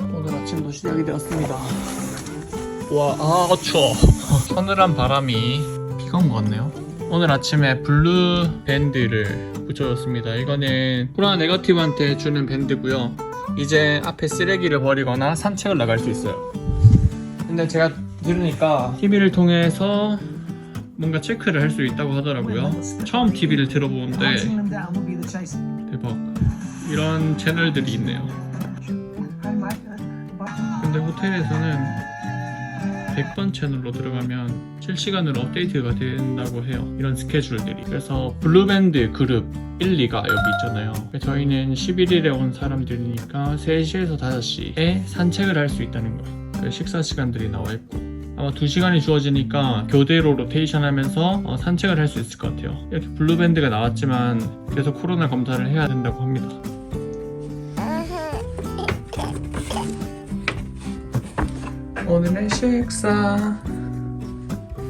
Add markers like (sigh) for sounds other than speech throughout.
오늘 아침도 시작이 되었습니다. 와, 아, 추워. (laughs) 서늘한 바람이 비가 온 것 같네요. 오늘 아침에 블루 밴드를 붙여줬습니다. 이거는 코로나 네거티브한테 주는 밴드고요. 이제 앞에 쓰레기를 버리거나 산책을 나갈 수 있어요. 근데 제가 들으니까 TV를 통해서 뭔가 체크를 할 수 있다고 하더라고요. 처음 TV를 들어보는데 대박. 이런 채널들이 있네요. 근데 호텔에서는 100번 채널로 들어가면 실시간으로 업데이트가 된다고 해요. 이런 스케줄들이. 그래서 블루밴드 그룹 1, 2가 여기 있잖아요. 저희는 11일에 온 사람들이니까 3시에서 5시에 산책을 할 수 있다는 거예요. 식사 시간들이 나와 있고. 아마 2시간이 주어지니까 교대로 로테이션 하면서 어, 산책을 할 수 있을 것 같아요. 이렇게 블루밴드가 나왔지만 계속 코로나 검사를 해야 된다고 합니다. 오늘의 식사.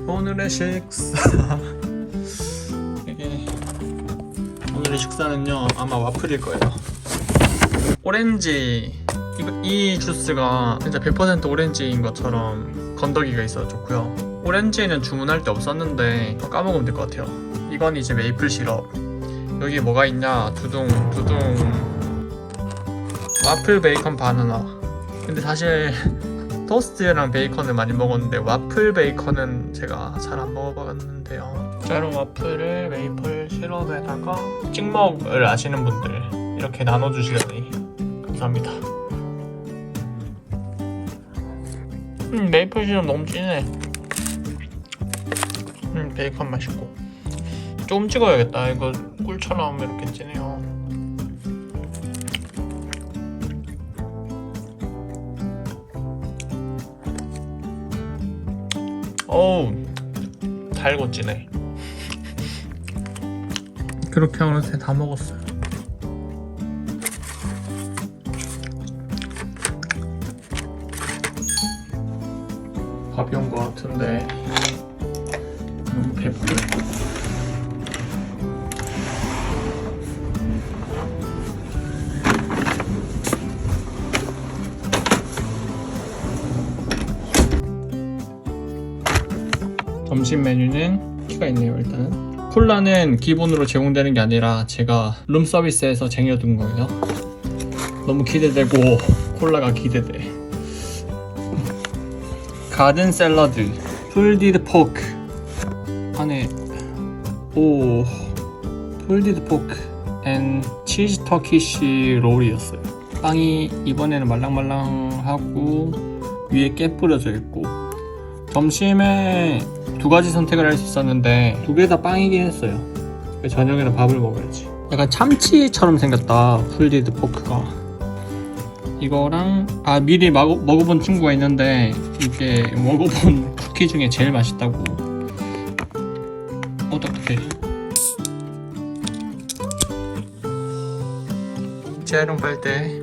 오늘의 식사. 이게 오늘의 식사는요 아마 와플일 거예요. 오렌지. 이거, 이 주스가 진짜 100% 오렌지인 것처럼 건더기가 있어서 좋고요. 오렌지는 주문할 때 없었는데 까먹으면 될 것 같아요. 이건 이제 메이플 시럽. 여기 뭐가 있냐? 두둥 두둥. 와플 베이컨 바나나. 근데 사실 토스트랑 베이컨을 많이 먹었는데 와플 베이컨은 제가 잘 안 먹어봤는데요. 자른 와플을 메이플 시럽에다가 찍먹을 아시는 분들 이렇게 나눠주시다니 감사합니다. 음 메이플 시럽 너무 진해. 음 베이컨 맛있고 조금 찍어야겠다. 이거 꿀처럼 이렇게 진해요. 어우 달고 찌네. 그렇게 어느새 다 먹었어요. 밥이 온 것 같은데. 너무 배부르 점심 메뉴는 키가 있네요 일단은. 콜라는 기본으로 제공되는 게 아니라 제가 룸 서비스에서 쟁여둔 거예요. 너무 기대되고 콜라가 기대돼. 가든 샐러드 풀디드 포크. 안에 오 풀디드 포크 앤 치즈 터키쉬 롤이었어요. 빵이 이번에는 말랑말랑하고 위에 깨 뿌려져 있고 점심에 두 가지 선택을 할 수 있었는데 두 개 다 빵이긴 했어요. 저녁에는 밥을 먹어야지. 약간 참치처럼 생겼다. 풀디드 포크가. 이거랑 아 미리 마고, 먹어본 친구가 있는데 이게 먹어본 쿠키 중에 제일 맛있다고. 어 딱딱해. 재활용 빨대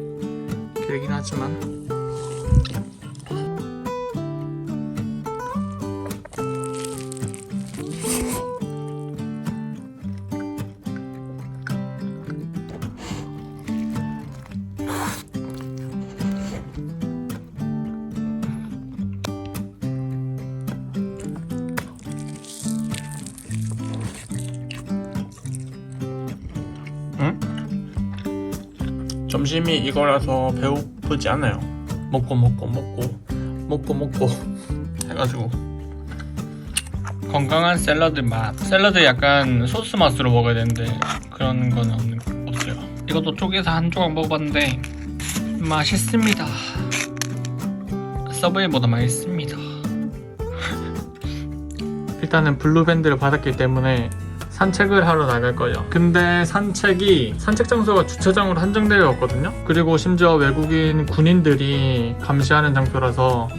길긴 하지만 점심이 이거라서 배고프지 않아요. 먹고 먹고 먹고 먹고 먹고 (laughs) 해가지고 건강한 샐러드 맛. 샐러드 약간 소스 맛으로 먹어야 되는데 그런 건 없는, 없어요. 이것도 쪼개서 한 조각 먹어봤는데 맛있습니다. 서브웨이보다 맛있습니다. (laughs) 일단은 블루밴드를 받았기 때문에 산책을 하러 나갈 거예요. 근데 산책이 산책 장소가 주차장으로 한정되어 있거든요. 그리고 심지어 외국인 군인들이 감시하는 장소라서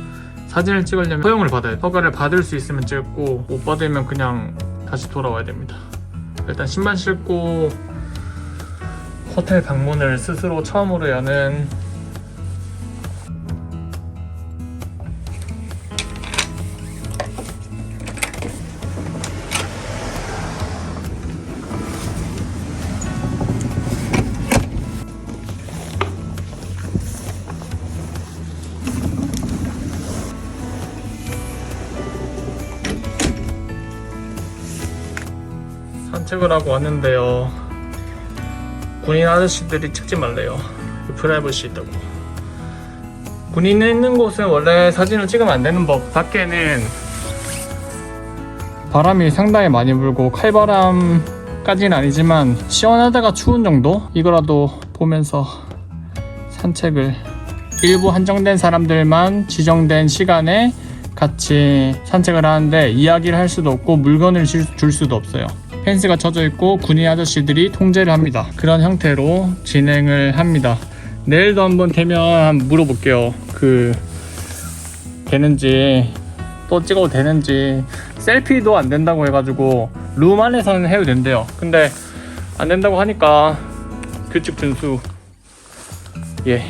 사진을 찍으려면 허용을 받아야 돼요. 허가를 받을 수 있으면 찍고 못 받으면 그냥 다시 돌아와야 됩니다. 일단 신발 신고 호텔 방문을 스스로 처음으로 여는 하고 왔는데요. 군인 아저씨들이 찍지 말래요. 프라이버시 있다고. 군인이 있는 곳은 원래 사진을 찍으면 안 되는 법. 밖에는 바람이 상당히 많이 불고 칼바람까지는 아니지만 시원하다가 추운 정도? 이거라도 보면서 산책을 일부 한정된 사람들만 지정된 시간에 같이 산책을 하는데 이야기를 할 수도 없고 물건을 줄, 줄 수도 없어요. 펜스가 쳐져 있고 군인 아저씨들이 통제를 합니다. 그런 형태로 진행을 합니다. 내일도 한번 되면 물어볼게요. 그 되는지 또 찍어도 되는지 셀피도 안 된다고 해가지고 룸 안에서는 해도 된대요. 근데 안 된다고 하니까 규칙 준수. 예.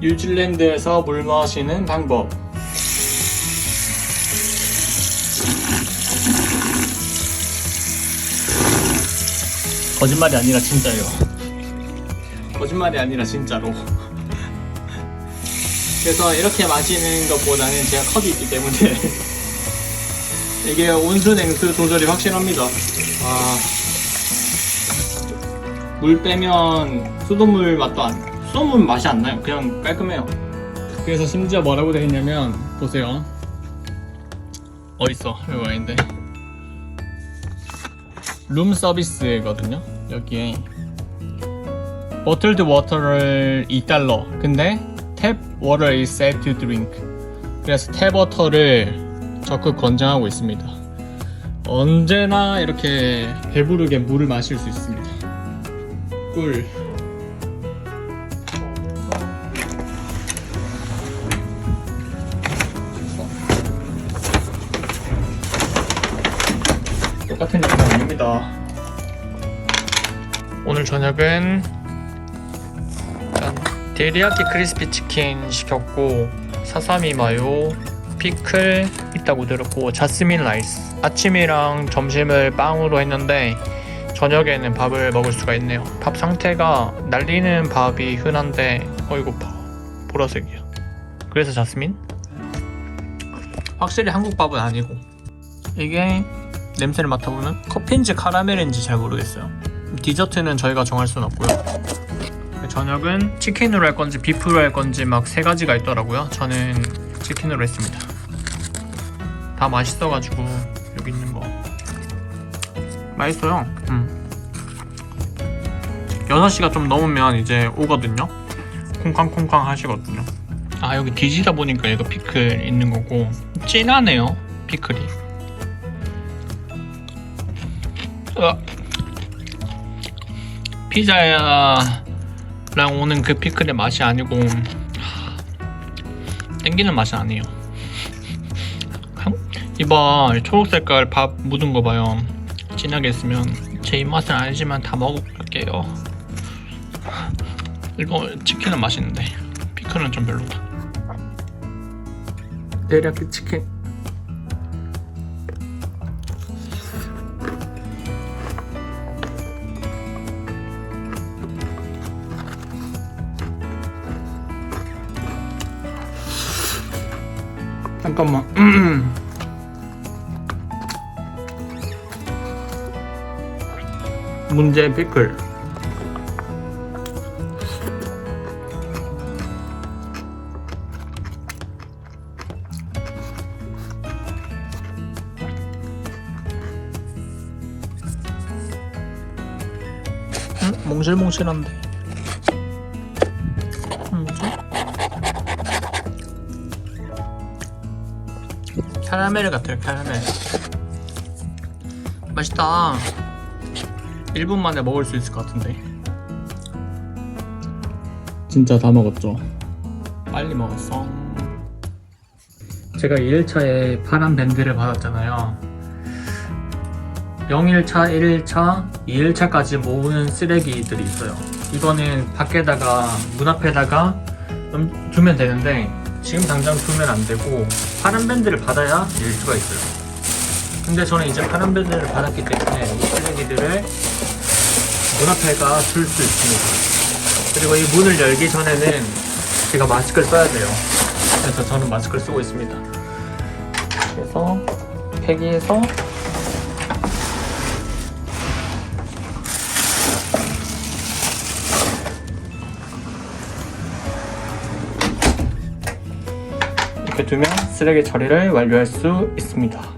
뉴질랜드에서 물 마시는 방법. 거짓말이 아니라 진짜예요. 거짓말이 아니라 진짜로. 그래서 이렇게 마시는 것보다는 제가 컵이 있기 때문에 이게 온수 냉수 조절이 확실합니다. 아, 물 빼면 수돗물 맛도 안, 수돗물 맛이 안 나요. 그냥 깔끔해요. 그래서 심지어 뭐라고 되어 있냐면 보세요. 어딨어? 여기 아닌데. 룸 서비스거든요. 여기에 버틀드 워터를 2달러. 근데 탭 워터 is safe to drink. 그래서 탭 워터를 적극 권장하고 있습니다. 언제나 이렇게 배부르게 물을 마실 수 있습니다. 꿀. 오늘 저녁은 짠. 데리야끼 크리스피 치킨 시켰고 사사미 마요, 피클 있다고 들었고 자스민 라이스. 아침이랑 점심을 빵으로 했는데 저녁에는 밥을 먹을 수가 있네요. 밥 상태가 날리는 밥이 흔한데 어이구 봐 보라색이야. 그래서 자스민? 확실히 한국 밥은 아니고 이게 냄새를 맡아보면 커피인지 카라멜인지 잘 모르겠어요. 디저트는 저희가 정할 수는 없고요. 저녁은 치킨으로 할 건지 비프로 할 건지 막 세 가지가 있더라고요. 저는 치킨으로 했습니다. 다 맛있어가지고 여기 있는 거 맛있어요. 음. 6시가 좀 넘으면 이제 오거든요. 콩쾅콩쾅 하시거든요. 아 여기 뒤지다 보니까 이거 피클 있는 거고 진하네요 피클이. 으악. 피자랑 오는 그 피클의 맛이 아니고 하, 땡기는 맛이 아니에요. 이봐 초록 색깔 밥 묻은 거 봐요. 진하게 했으면 제 입맛은 아니지만 다 먹을게요. 이거 치킨은 맛있는데 피클은 좀 별로다. 데리야끼 치킨. 잠깐만. (clears throat) 문제 피클. 응? 몽실몽실한데. 캐러멜 같아요, 캐러멜. 맛있다. 1분 만에 먹을 수 있을 것 같은데. 진짜 다 먹었죠? 빨리 먹었어. 제가 2일차에 파란 밴드를 받았잖아요. 0일차, 1일차, 2일차까지 모으는 쓰레기들이 있어요. 이거는 밖에다가 문 앞에다가 음, 두면 되는데 지금 당장 두면 안 되고 파란 밴드를 받아야 낼 수가 있어요. 근데 저는 이제 파란 밴드를 받았기 때문에 이 쓰레기들을 문 앞에가 둘수 있습니다. 그리고 이 문을 열기 전에는 제가 마스크를 써야 돼요. 그래서 저는 마스크를 쓰고 있습니다. 그래서 폐기해서 이렇게 두면 쓰레기 처리를 완료할 수 있습니다.